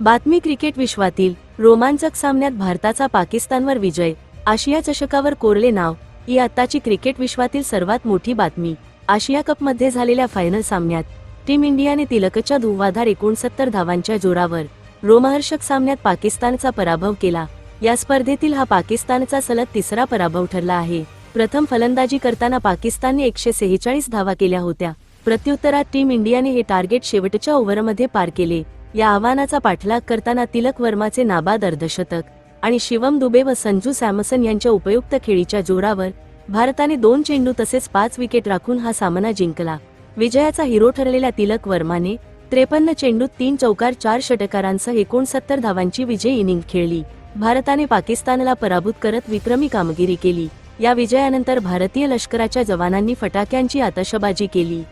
बातमी क्रिकेट विश्वातील रोमांचक सामन्यात भारताचा पाकिस्तानवर विजय. आशिया चषकावर कोरले नाव. ही आत्ताची क्रिकेट विश्वातील सर्वात मोठी बातमी. आशिया कपमध्ये झालेल्या फायनल सामन्यात टीम इंडियाने तिलकच्या धुवाधार एकोणसत्तर धावांच्या जोरावर रोमहर्षक सामन्यात पाकिस्तानचा पराभव केला. या स्पर्धेतील हा पाकिस्तानचा सलग तिसरा पराभव ठरला आहे. प्रथम फलंदाजी करताना पाकिस्तानने एकशे सेहेचाळीस धावा केल्या होत्या. प्रत्युत्तरात टीम इंडियाने हे टार्गेट शेवटच्या ओव्हरमध्ये पार केले. या आव्हानाचा पाठलाग करताना तिलक वर्माचे नाबाद अर्धशतक आणि शिवम दुबे व संजू सॅमसन यांच्या उपयुक्त खेळीच्या जोरावर भारताने दोन चेंडू तसेच पाच विकेट राखून हा सामना जिंकला. विजयाचा हिरो ठरलेल्या तिलक वर्माने त्रेपन्न चेंडूत तीन चौकार चार षटकारांसह एकोणसत्तर धावांची विजय इनिंग खेळली. भारताने पाकिस्तानला पराभूत करत विक्रमी कामगिरी केली. या विजयानंतर भारतीय लष्कराच्या जवानांनी फटाक्यांची आतषबाजी केली.